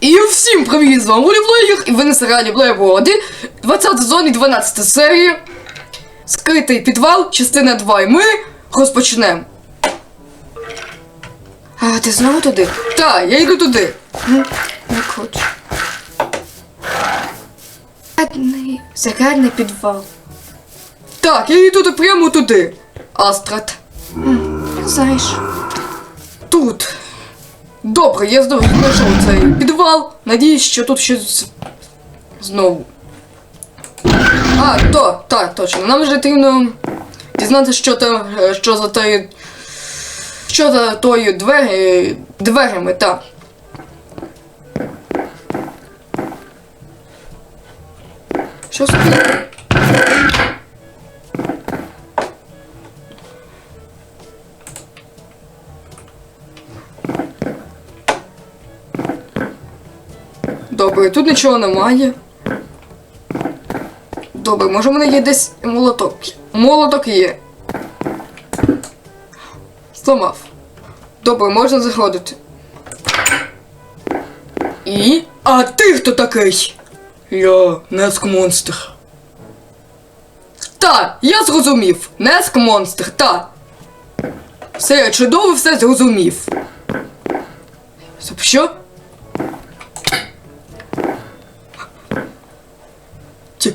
І всім привіт, з вами Воліблеєр, і ви на серіалі Блеєр Води, 20 сезон і 12 серія. Скритий підвал, частина 2, і ми розпочнемо. А ти знову туди? Так, я йду туди. Ну, не хочу. Секретний, секретний підвал. Так, я йду прямо туди. Астрат. Знаєш, Тут. Добре, я знову знайшов цей підвал. Надіюсь, що тут щось знову. А, то, так, точно. Нам вже потрібно дізнатися, що там, е, що за тою. Що за тою двері, дверями, так. Що собі? Тут нічого немає. Добре, може в мене є десь молоток. Молоток є. Зламав. Добре, можна заходити. І. А ти хто такий? Я Неск монстр. Та, я зрозумів. Неск монстр, та. Все, я чудово все зрозумів. Що?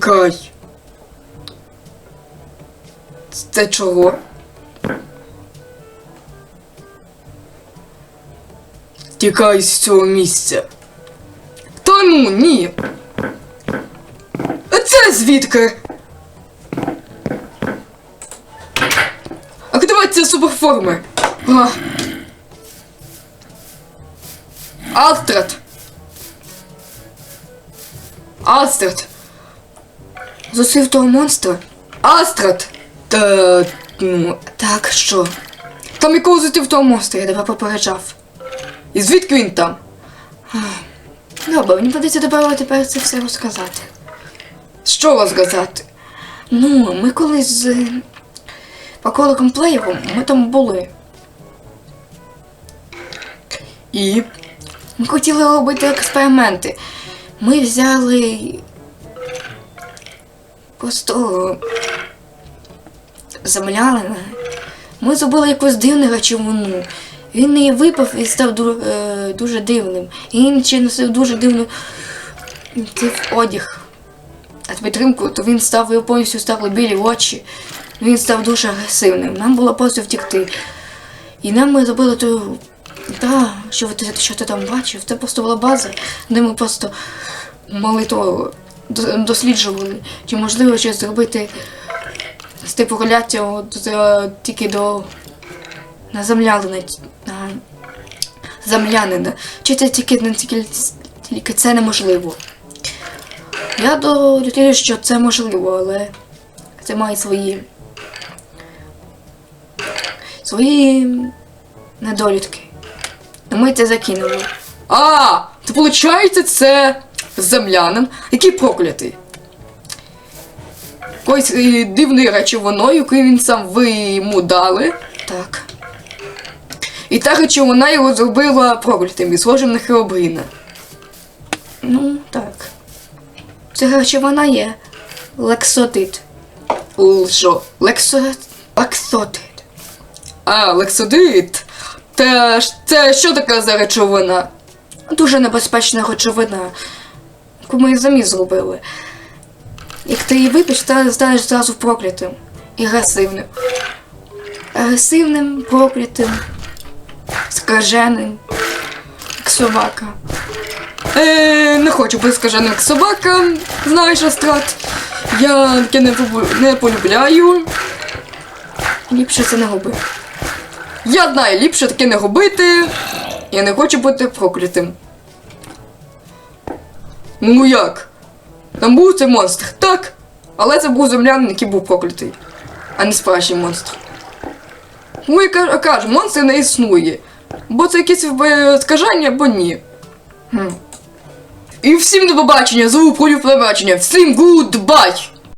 Тікай. Це чого? Тікай з цього місця. Та ну, ні. А це звідки? Активація суперформи. А. Астрад. Астрад. Зустрів того монстра? Астрад! Та ну. Так, що? Там якого зустрів того монстра. Я тебе попереджав. І звідки він там? Добре, мені подається тебе тепер це все розказати. Що розказати? Ну, ми колись з поколиком плеєром, ми там були. І. Ми хотіли робити експерименти. Ми взяли просто землянина. Ми зробили якусь дивну речовину. Він її випав і став е, дуже дивним. І він ще носив дуже дивну цей одяг. А підтримку, то він став його повністю стали білі очі. Він став дуже агресивним. Нам було просто втікти. І нам ми зробили ту. Та, що ти, що ти там бачив? Це просто була база, де ми просто могли то до- досліджували, чи можливо щось зробити з типу реляція е, тільки до на землянина, на землянина. Чи це тільки, тільки, тільки це неможливо. Я довірю, що це можливо, але це має свої свої недолітки. Ми це закинули. А! То виходить, це землянин, який проклятий. Якоюсь е, дивною речовиною, яку він сам ви йому дали. Так. І та речовина його зробила проклятим і схожим на Херобріна. Ну, так. Це речовина є лексотит. Л- Що? Лексо... Лексотит. А, лексодит. Та це що таке за речовина? Дуже небезпечна речовина, яку ми самі зробили. Як ти її вип'єш, ти станеш зразу проклятим і агресивним. Агресивним, проклятим, скаженим, як собака. Е, не хочу бути скаженим як собака, знаєш, Астрат. Я таке не, не полюбляю. Ліпше це не роби. Я знаю, ліпше таке не робити. Я не хочу бути проклятим. Ну як? Там був цей монстр, так. Але це був землянин, який був проклятий, а не справжній монстр. Ну я кажу, монстр не існує. Бо це якісь е, скажання, або ні. Хм. І всім до побачення, звук полю побачення. Всім гудбай!